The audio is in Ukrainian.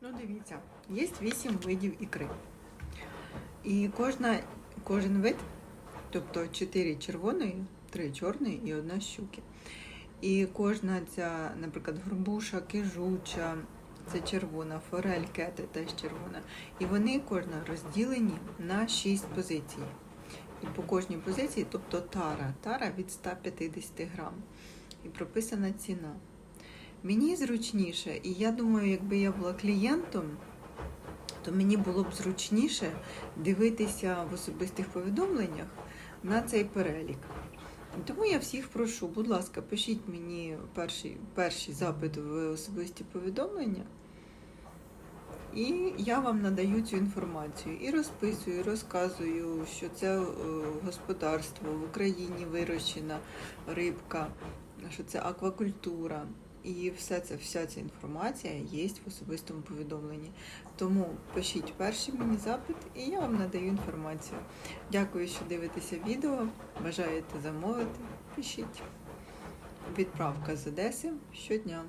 Ну, дивіться, є вісім видів ікри. І кожна, кожен вид, тобто чотири червоної, три чорної і одна щуки. І кожна ця, наприклад, горбуша, кижуча, це червона, форель, кети теж червона. І вони кожна розділені на шість позицій. І по кожній позиції, тобто тара, тара від 150 грам. І прописана ціна. Мені зручніше, і я думаю, якби я була клієнтом, то мені було б зручніше дивитися в особистих повідомленнях на цей перелік. Тому я всіх прошу, будь ласка, пишіть мені перший, перший запит в особисті повідомлення, і я вам надаю цю інформацію і розписую, розказую, що це е, господарство в Україні вирощена рибка, що це аквакультура. І все це, вся ця інформація є в особистому повідомленні. Тому пишіть перший мені запит, і я вам надаю інформацію. Дякую, що дивитеся відео. Бажаєте замовити? Пишіть. Відправка з Одеси щодня.